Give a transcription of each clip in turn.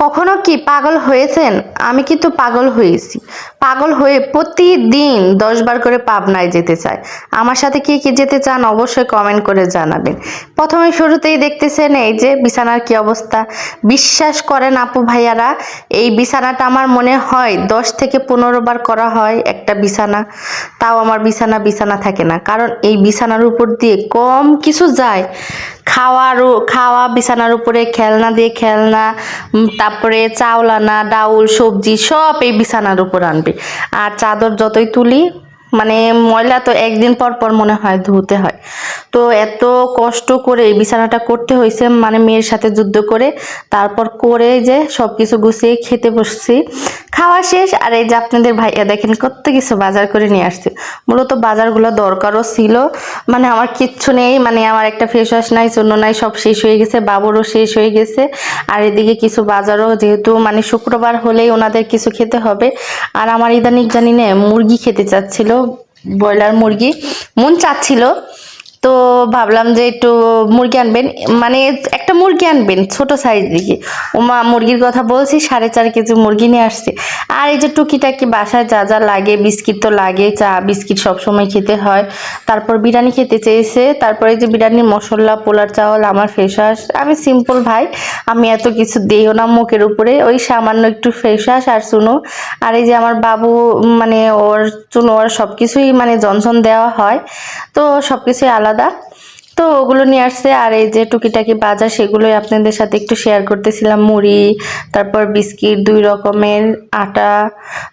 কখনো কি পাগল হয়েছেন? আমি কিন্তু পাগল হয়েছি। পাগল হয়ে প্রতিদিন দশ বার করে পাবনায় যেতে চাই। আমার সাথে কি কি যেতে চান অবশ্যই কমেন্ট করে জানাবেন। প্রথমে শুরুতেই দেখতেছেন এই যে বিছানার কি অবস্থা। বিশ্বাস করেন আপু ভাইয়ারা, এই বিছানাটা আমার মনে হয় দশ থেকে পনেরো বার করা হয় একটা বিছানা। তাও আমার বিছানা বিছানা থাকে না। কারণ এই বিছানার উপর দিয়ে কম কিছু যায়। খাওয়ারও, খাওয়া বিছানার উপরে খেলনা দিয়ে খেলনা তারপরে চাউল আনা, ডাউল, সবজি সব এই বিছানার উপর আনবে। আর চাদর যতই তুলি মানে ময়লা তো একদিন পর পর মনে হয় ধুতে হয়। তো এত কষ্ট করে বিছানাটা করতে হয়েছে মানে মেয়ের সাথে যুদ্ধ করে, তারপর করে যে সব কিছু গুছিয়ে খেতে বসছি। খাওয়া শেষ, আর এই যে আপনাদের ভাইয়া দেখেন কত কিছু বাজার করে নিয়ে আসছে। মূলত বাজারগুলো দরকারও ছিল মানে আমার কিচ্ছু নেই মানে আমার একটা ফেস ওয়াশ নাই চূর্ণ নাই, সব শেষ হয়ে গেছে, বাবুরও শেষ হয়ে গেছে। আর এদিকে কিছু বাজারও, যেহেতু মানে শুক্রবার হলেই ওনাদের কিছু খেতে হবে। আর আমার ইদানিক জানি না, মুরগি খেতে চাচ্ছিল, ব্রয়লার মুরগি। মন চাচ্ছিল তো ভাবলাম যে একটু মুরগি আনবেন। মানে একটা মুরগি আনবেন ছোট সাইজ দিকে। ওমা, মুরগির কথা বলছি, সাড়ে চার কেজি মুরগি নিয়ে আসছে। আর এই যে টুকিটাকি বাসায় যা যা লাগে, বিস্কিট তো লাগে, চা, বিস্কিট সবসময় খেতে হয়। তারপর বিরিয়ানি খেতে চেয়েছে, তারপরে যে বিরিয়ানির মশলা, পোলার চাউল আমার ফেস ওয়াশ আমি সিম্পল ভাই, আমি এত কিছু দিইও না মুখের উপরে, ওই সামান্য একটু ফেস ওয়াশ আর চুনো। আর এই যে আমার বাবু মানে ওর চুনো, ওর সব কিছুই মানে জনসন দেওয়া হয়। তো সব কিছুই আলাদা তো ওগুলো নিয়ে আসছে আর এই যে টুকিটাকি বাজার, সেগুলোই আপনাদের সাথে একটু শেয়ার করতেছিলাম। মুড়ি, তারপর বিস্কিট, দুই রকমের আটা,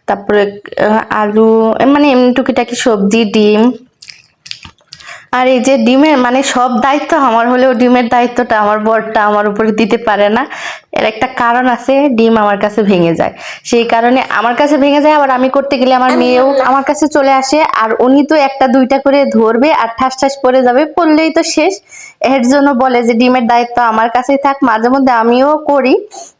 তারপরে আলু মানে এমনি টুকিটাকি সবজি, ডিম। আর এই যে ডিমের মানে সব দায়িত্ব আমার, হলেও ডিমের দায়িত্বটা আমার বরটা আমার উপরে দিতে পারে না। এর একটা কারণ আছে ডিম আমার কাছে ভেঙে যায়। সেই কারণে আমার কাছে ভেঙে যায় আবার আমি করতে গেলে আমার মেয়েও আমার কাছে চলে আসে আর উনি তো একটা দুইটা করে ধরবে আর ঠাস ঠাস পড়ে যাবে পড়লেই তো শেষ। এর জন্য বলে যে ডিমের দায়িত্ব আমার কাছেই থাক মাঝে মধ্যে আমিও করি।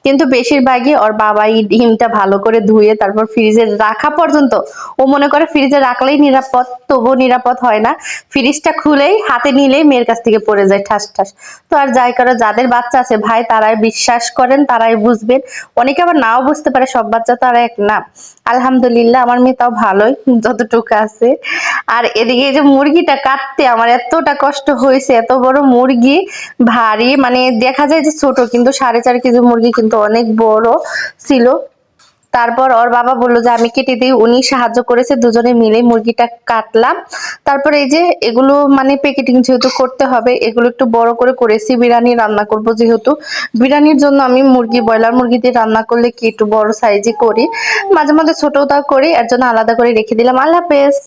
কিন্তু বেশিরভাগই ওর বাবাই ডিমটা ভালো করে ধুয়ে তারপর ফ্রিজে রাখা পর্যন্ত ও মনে করে ফ্রিজে রাখলেই নিরাপদ তবুও নিরাপদ হয় না। ফ্রিজটা খুলেই হাতে নিলেই মেয়ের কাছ থেকে পড়ে যায় ঠাস ঠাস। তো আর যাই করো যাদের বাচ্চা আছে ভাই তারাই বিশ্বাস করেন, তারাই বুঝবেন। অনেকে আবার নাও বুঝতে পারে, সব বাচ্চা তারা এক না। আলহামদুলিল্লাহ, আমার মেয়ে তাও ভালোই, যতটুকু আছে। আর এদিকে যে মুরগিটা কাটতে আমার এতটা কষ্ট হয়েছে, এত বড় মুরগি, ভারী মানে দেখা যায় যে ছোট, কিন্তু সাড়ে চার কেজি মুরগি কিন্তু অনেক বড় ছিল। তারপর ওর বাবা বলল যে, আমি কেটে দিই। উনি সাহায্য করেছে, দুজনে মিলে মুরগিটা কাটলাম। তারপর এই যে এগুলো মানে প্যাকেটিং যেহেতু করতে হবে, এগুলো একটু বড় করে করেছি, বিরিয়ানি রান্না করব যেহেতু। বিরিয়ানির জন্য আমি মুরগি, ব্রয়লার মুরগি দিয়ে রান্না করলে কি একটু বড় সাইজে করি? মাঝে মাঝে ছোটও তা করি, এর জন্য আলাদা করে রেখে দিলাম। আল্লাহ হাফেজ।